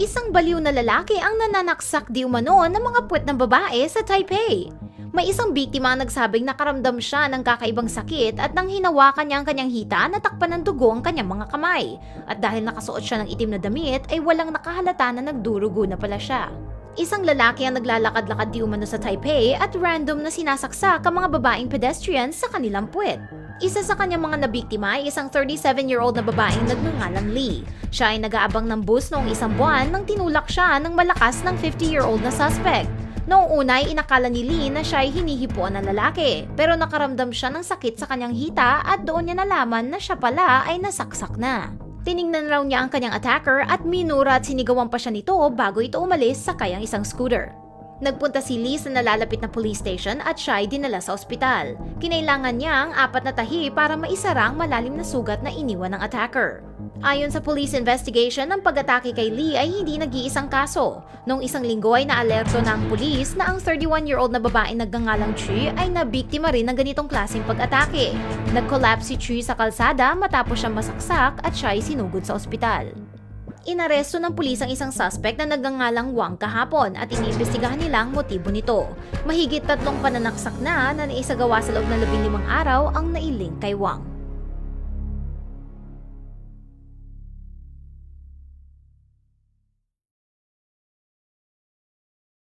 Isang baliw na lalaki ang nananaksak di umano ng mga puwet ng babae sa Taipei. May isang biktima ang nagsabing nakaramdam siya ng kakaibang sakit at nang hinawakan niya ang kanyang hita, natakpan ng dugo ang kanyang mga kamay. At dahil nakasuot siya ng itim na damit, ay walang nakahalata na nagdurugo na pala siya. Isang lalaki ang naglalakad-lakad di umano sa Taipei at random na sinasaksak ang mga babaeng pedestrians sa kanilang puwet. Isa sa kanyang mga nabiktima ay isang 37-year-old na babaeng nagngangalang Lee. Siya ay nag-aabang ng bus noong isang buwan nang tinulak siya ng malakas ng 50-year-old na suspect. Noong una ay inakala ni Lee na siya ay hinihipuan ng lalaki, pero nakaramdam siya ng sakit sa kanyang hita at doon niya nalaman na siya pala ay nasaksak na. Tiningnan raw niya ang kanyang attacker at minura at sinigawan pa siya nito bago ito umalis sa kayang isang scooter. Nagpunta si Lee sa nalalapit na police station at siya ay dinala sa ospital. Kinailangan niya ang apat na tahi para maisara ang malalim na sugat na iniwan ng attacker. Ayon sa police investigation, ang pag-atake kay Lee ay hindi nag-iisang kaso. Noong isang linggo ay naalerto na ang pulis na ang 31-year-old na babaeng nagngangalang Chi ay nabiktima rin ng ganitong klaseng pag-atake. Nag-collapse si Chi sa kalsada matapos siyang masaksak at siya ay sinugod sa ospital. Inaresto ng pulis ang isang suspect na nagngangalang Wang kahapon at iniimbestigahan nila ang motibo nito. Mahigit tatlong pananaksak na na naisagawa sa loob ng labing limang araw ang nailing kay Wang.